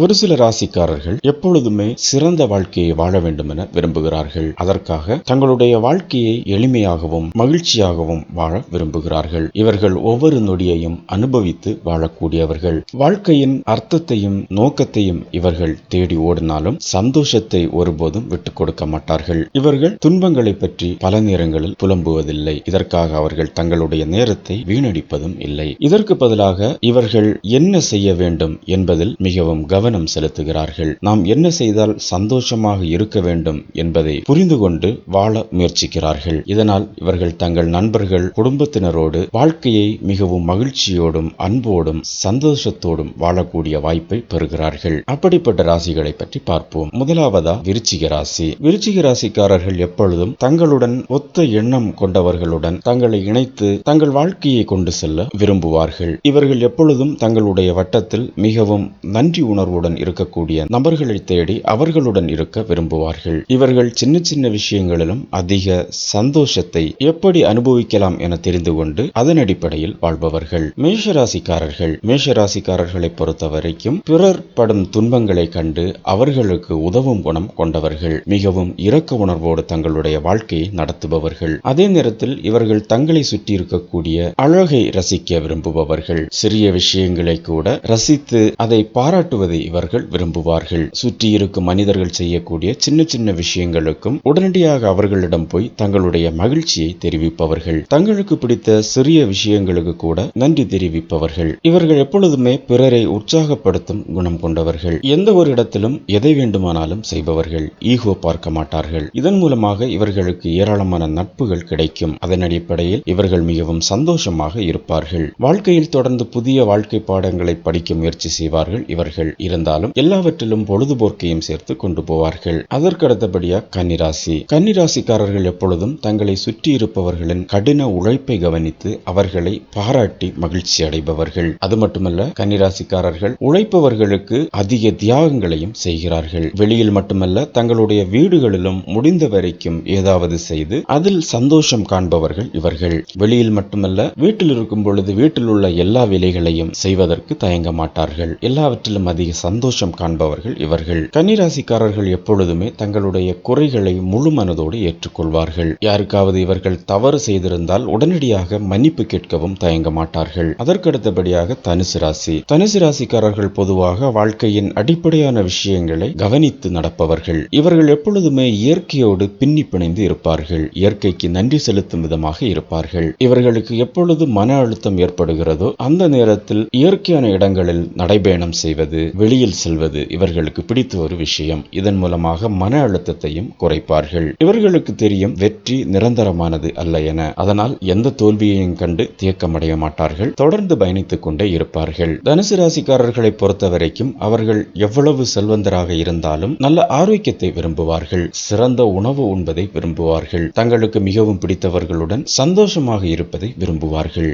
ஒரு சில ராசிக்காரர்கள் எப்பொழுதுமே சிறந்த வாழ்க்கையை வாழ வேண்டும் என விரும்புகிறார்கள். அதற்காக தங்களுடைய வாழ்க்கையை எளிமையாகவும் மகிழ்ச்சியாகவும் வாழ விரும்புகிறார்கள். இவர்கள் ஒவ்வொரு நொடியையும் அனுபவித்து வாழக்கூடியவர்கள். வாழ்க்கையின் அர்த்தத்தையும் நோக்கத்தையும் இவர்கள் தேடி ஓடினாலும் சந்தோஷத்தை ஒருபோதும் விட்டுக் கொடுக்க மாட்டார்கள். இவர்கள் துன்பங்களை பற்றி பல நேரங்களில் புலம்புவதில்லை. இதற்காக அவர்கள் தங்களுடைய நேரத்தை வீணடிப்பதும் இல்லை. இதற்கு பதிலாக இவர்கள் என்ன செய்ய வேண்டும் என்பதில் மிகவும் கவனம் செலுத்துகிறார்கள். நாம் என்ன செய்தால் சந்தோஷமாக இருக்க வேண்டும் என்பதை புரிந்து கொண்டு வாழ முயற்சிக்கிறார்கள். இதனால் இவர்கள் தங்கள் நண்பர்கள் குடும்பத்தினரோடு வாழ்க்கையை மிகவும் மகிழ்ச்சியோடும் அன்போடும் சந்தோஷத்தோடும் வாழக்கூடிய வாய்ப்பை பெறுகிறார்கள். அப்படிப்பட்ட ராசிகளை பற்றி பார்ப்போம். முதலாவதா விருச்சிக ராசி. விருச்சிக ராசிக்காரர்கள் எப்பொழுதும் தங்களுடன் ஒத்த எண்ணம் கொண்டவர்களுடன் தங்களை இணைத்து தங்கள் வாழ்க்கையை கொண்டு செல்ல விரும்புவார்கள். இவர்கள் எப்பொழுதும் தங்களுடைய வட்டத்தில் மிகவும் நன்றி உணர்வு உணர்வுடன் இருக்கக்கூடிய நபர்களை தேடி அவர்களுடன் இருக்க விரும்புவார்கள். இவர்கள் சின்ன சின்ன விஷயங்களிலும் அதிக சந்தோஷத்தை எப்படி அனுபவிக்கலாம் என தெரிந்து கொண்டு அதன் அடிப்படையில் வாழ்பவர்கள். மேஷராசிக்காரர்கள். மேஷராசிக்காரர்களை பொறுத்தவரைக்கும் பிறர் படும் துன்பங்களை கண்டு அவர்களுக்கு உதவும் குணம் கொண்டவர்கள். மிகவும் இரக்க உணர்வோடு தங்களுடைய வாழ்க்கையை நடத்துபவர்கள். அதே நேரத்தில் இவர்கள் தங்களை சுற்றி இருக்கக்கூடிய அழகை ரசிக்க விரும்புபவர்கள். சிறிய விஷயங்களை கூட ரசித்து அதை பாராட்டுவதை இவர்கள் விரும்புவார்கள். சுற்றி இருக்கும் மனிதர்கள் செய்யக்கூடிய சின்ன சின்ன விஷயங்களுக்கும் உடனடியாக அவர்களிடம் போய் தங்களுடைய மகிழ்ச்சியை தெரிவிப்பவர்கள். தங்களுக்கு பிடித்த சிறிய விஷயங்களுக்கு கூட நன்றி தெரிவிப்பவர்கள். இவர்கள் எப்பொழுதுமே பிறரை உற்சாகப்படுத்தும் குணம் கொண்டவர்கள். எந்த ஒரு இடத்திலும் எதை வேண்டுமானாலும் செய்பவர்கள். ஈகோ பார்க்க மாட்டார்கள். இதன் மூலமாக இவர்களுக்கு ஏராளமான நட்புகள் கிடைக்கும். அதன் அடிப்படையில் இவர்கள் மிகவும் சந்தோஷமாக இருப்பார்கள். வாழ்க்கையில் தொடர்ந்து புதிய வாழ்க்கை பாடங்களை படிக்க முயற்சி செய்வார்கள் இவர்கள். இருந்தாலும் எல்லாவற்றிலும் பொழுதுபோக்கையும் சேர்த்து கொண்டு போவார்கள். அதற்கடுத்தபடியா கன்னிராசி. கன்னிராசிக்காரர்கள் எப்பொழுதும் தங்களை சுற்றி இருப்பவர்களின் கடின உழைப்பை கவனித்து அவர்களை பாராட்டி மகிழ்ச்சி அடைபவர்கள். அது மட்டுமல்ல கன்னிராசிக்காரர்கள் உழைப்பவர்களுக்கு அதிக தியாகங்களையும் செய்கிறார்கள். வெளியில் மட்டுமல்ல தங்களுடைய வீடுகளிலும் முடிந்த வரைக்கும் ஏதாவது செய்து அதில் சந்தோஷம் காண்பவர்கள் இவர்கள். வெளியில் மட்டுமல்ல வீட்டில் இருக்கும் பொழுது வீட்டில் உள்ள எல்லா வேலைகளையும் செய்வதற்கு தயங்க மாட்டார்கள். எல்லாவற்றிலும் அதிக சந்தோஷம் காண்பவர்கள் இவர்கள். கன்னிராசிக்காரர்கள் எப்பொழுதுமே தங்களுடைய குறைகளை முழு மனதோடு ஏற்றுக்கொள்வார்கள். யாருக்காவது இவர்கள் தவறு செய்திருந்தால் உடனடியாக மன்னிப்பு கேட்கவும் தயங்க மாட்டார்கள். அதற்கடுத்தபடியாக தனுசு ராசி. தனுசு ராசிக்காரர்கள் பொதுவாக வாழ்க்கையின் அடிப்படையான விஷயங்களை கவனித்து நடப்பவர்கள். இவர்கள் எப்பொழுதுமே இயற்கையோடு பின்னி பிணைந்து இருப்பார்கள். இயற்கைக்கு நன்றி செலுத்தும் விதமாக இருப்பார்கள். இவர்களுக்கு எப்பொழுது மன அழுத்தம் ஏற்படுகிறதோ அந்த நேரத்தில் இயற்கையான இடங்களில் நடைபயணம் செய்வது வெளி வெளியில் செல்வது இவர்களுக்கு பிடித்த ஒரு விஷயம். இதன் மூலமாக மன அழுத்தத்தையும் குறைப்பார்கள். இவர்களுக்கு தெரியும் வெற்றி நிரந்தரமானது அல்ல என. அதனால் எந்த தோல்வியையும் கண்டு தியக்கமடைய மாட்டார்கள். தொடர்ந்து பயணித்துக் கொண்டே இருப்பார்கள். தனுசு ராசிக்காரர்களை பொறுத்தவரைக்கும் அவர்கள் எவ்வளவு செல்வந்தராக இருந்தாலும் நல்ல ஆரோக்கியத்தை விரும்புவார்கள். சிறந்த உணவு உண்பதை விரும்புவார்கள். தங்களுக்கு மிகவும் பிடித்தவர்களுடன் சந்தோஷமாக இருப்பதை விரும்புவார்கள்.